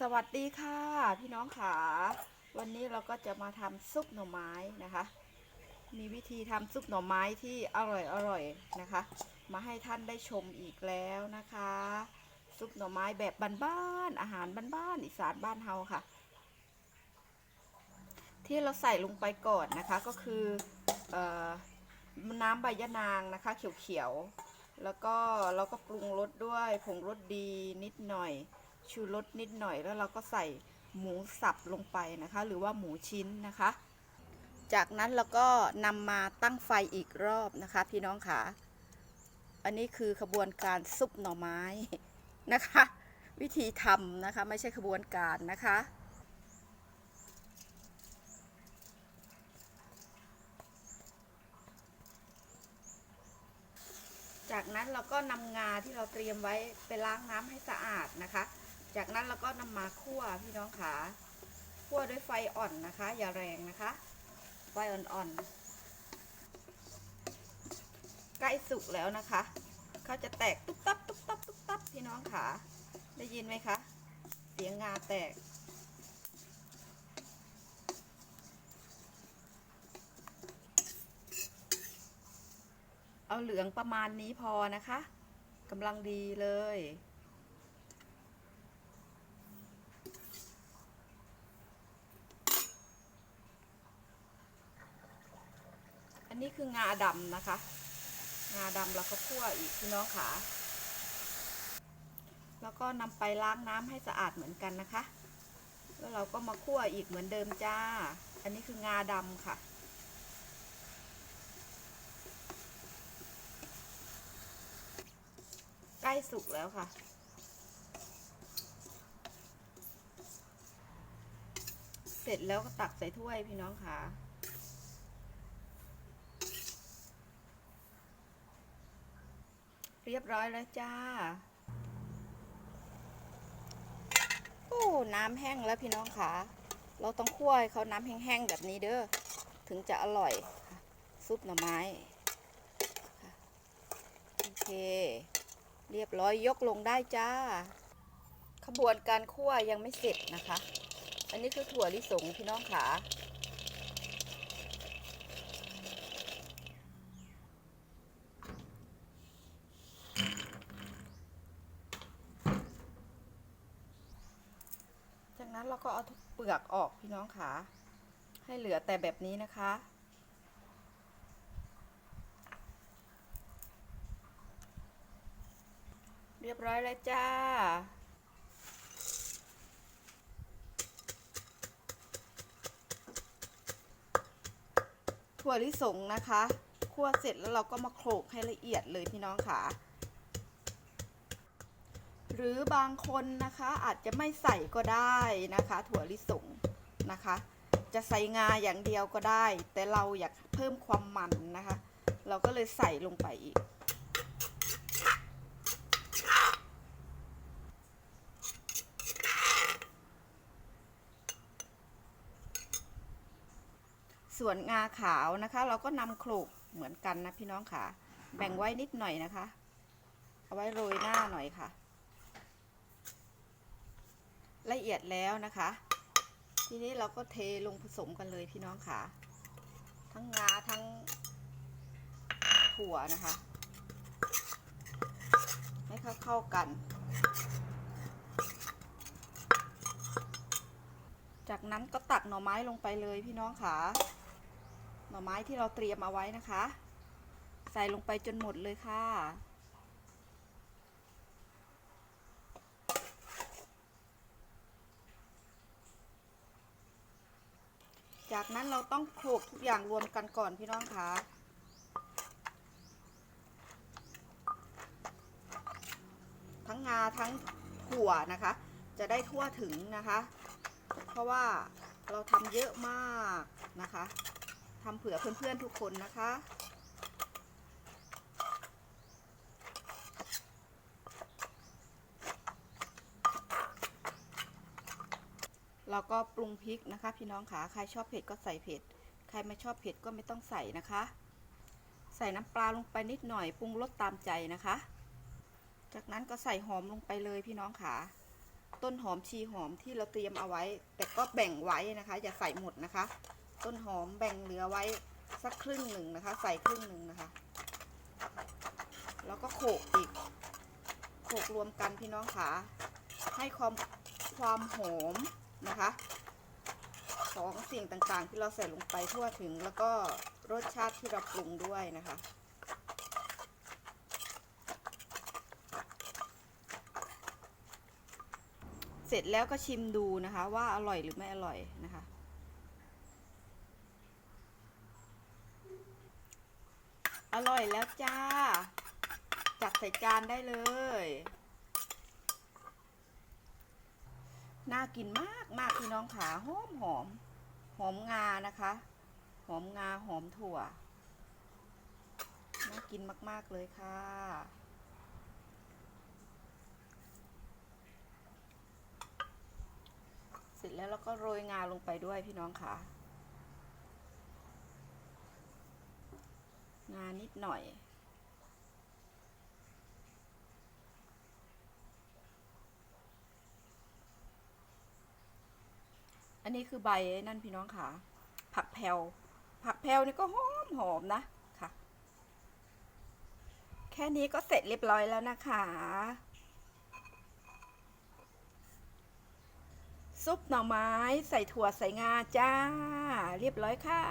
สวัสดีค่ะ พี่น้องขาวันนี้เราก็จะมาทำซุปหน่อไม้นะคะ มีวิธีทำซุปหน่อไม้ที่อร่อยอร่อยนะคะ มาให้ท่านได้ชมอีกแล้วนะคะ ซุปหน่อไม้แบบบ้านๆอาหารบ้านๆอีสานบ้านเฮาค่ะ ที่เราใส่ลงไปก่อนนะคะก็คือเออน้ำใบยะนางนะคะ เขียวๆแล้วก็เราก็ปรุงรสด้วยผงรสดีนิดหน่อย ชูรสนิดหน่อยแล้วเราก็ใส่หมูสับลงไปนะคะ หรือว่าหมูชิ้นนะคะ จากนั้นเราก็นำมาตั้งไฟอีกรอบนะคะ พี่น้องค่ะอันนี้คือขบวนการซุปหน่อไม้นะคะ วิธีทำนะคะไม่ใช่ขบวนการนะคะจากนั้นเราก็นำงาที่เราเตรียมไว้ไปล้างน้ำให้สะอาดนะคะ จากนั้นเราก็นำมาคั่วพี่น้องขาคั่วด้วยไฟอ่อนนะคะ อย่าแรงนะคะ ไฟอ่อนๆ ใกล้สุกแล้วนะคะ เขาจะแตกตุ๊บตับตุ๊บตับตุ๊บตับพี่น้องขาได้ยินไหมคะ เสียงงาแตกเอาเหลืองประมาณนี้พอนะคะกำลังดีเลย นนี้คืองาดำนะคะ งาดำเราก็คั่วอีกพี่น้องขาแล้วก็นำไปล้างน้ำให้สะอาดเหมือนกันนะคะ แล้วเราก็มาคั่วอีกเหมือนเดิมจ้า อันนี้คืองาดำค่ะ ใกล้สุกแล้วค่ะเสร็จแล้วก็ตักใส่ถ้วยพี่น้องค่ะ เรียบร้อยแล้วจ้า โอ้ น้ำแห้งแล้วพี่น้องค่ะ เราต้องคั่วให้เขาน้ำแห้งๆแบบนี้เด้อ ถึงจะอร่อย ซุปหน่อไม้ โอเค เรียบร้อยยกลงได้จ้า ขบวนการคั่วยังไม่เสร็จนะคะ อันนี้คือถั่วลิสงพี่น้องขา จากนั้นเราก็เอาทุกเปลือกออกพี่น้องขาให้เหลือแต่แบบนี้นะคะ เรียบร้อยแล้วจ้าถั่วลิสงนะคะคั่วเสร็จแล้วเราก็มาโขลกให้ละเอียดเลยพี่น้องค่ะ รือบางคนนะคะอาจจะไม่ใส่ก็ได้นะคะ ถั่วลิสงนะคะ จะใส่งาอย่างเดียวก็ได้ แต่เราอยากเพิ่มความมันนะคะ เราก็เลยใส่ลงไปอีก ส่วนงาขาวนะคะ เราก็นำโขลกเหมือนกันนะพี่น้องค่ะ แบ่งไว้นิดหน่อยนะคะ เอาไว้โรยหน้าหน่อยค่ะ ละเอียดแล้วนะคะ ทีนี้เราก็เทลงผสมกันเลยพี่น้องค่ะ ทั้งงาทั้งถั่วนะคะ ให้เข้าเข้ากัน จากนั้นก็ตักหน่อไม้ลงไปเลยพี่น้องค่ะ หน่อไม้ที่เราเตรียมเอาไว้นะคะ ใส่ลงไปจนหมดเลยค่ะ จากนั้นเราต้องโขลกทุกอย่างรวมกันก่อนพี่น้องคะทั้งงาทั้งถั่วนะคะ จะได้ทั่วถึงนะคะ เพราะว่าเราทำเยอะมากนะคะทำเผื่อเพื่อนๆทุกคนนะคะ เราก็ปรุงพริกนะคะ พี่น้องขาใครชอบเผ็ดก็ใส่เผ็ด ใครไม่ชอบเผ็ดก็ไม่ต้องใส่นะคะ ใส่น้ำปลาลงไปนิดหน่อยปรุงรสตามใจนะคะ จากนั้นก็ใส่หอมลงไปเลยพี่น้องขาต้นหอมชีหอมที่เราเตรียมเอาไว้ แต่ก็แบ่งไว้นะคะ อย่าใส่หมดนะคะ ต้นหอมแบ่งเหลือไว้สักครึ่งหนึ่งนะคะ ใส่ครึ่งหนึ่งนะคะ แล้วก็โขลกอีก โขลกรวมกันพี่น้องค่ะให้ความความหอม นะคะของสิ่งต่างๆ ที่เราใส่ลงไปทั่วถึงแล้วก็รสชาติที่เราปรุงด้วยนะคะเสร็จแล้วก็ชิมดูนะคะว่าอร่อยหรือไม่อร่อยนะคะ อร่อยแล้วจ้า จัดใส่จานได้เลย น่ากินมากมากพี่น้องขาหอมหอมหอมงานะคะ หอมงาหอมถั่ว น่ากินมาก ๆ เลยค่ะเสร็จแล้วเราก็โรยงาลงไปด้วยพี่น้องค่ะ งานิดหน่อย อันนี้คือใบนั่นพี่น้องค่ะ ผักแพลวผักแพลวนี่ก็หอมหอมนะค่ะ แค่นี้ก็เสร็จเรียบร้อยแล้วนะคะ ซุปหน่อไม้ใส่ถั่วใส่งาจ้า เรียบร้อยค่ะ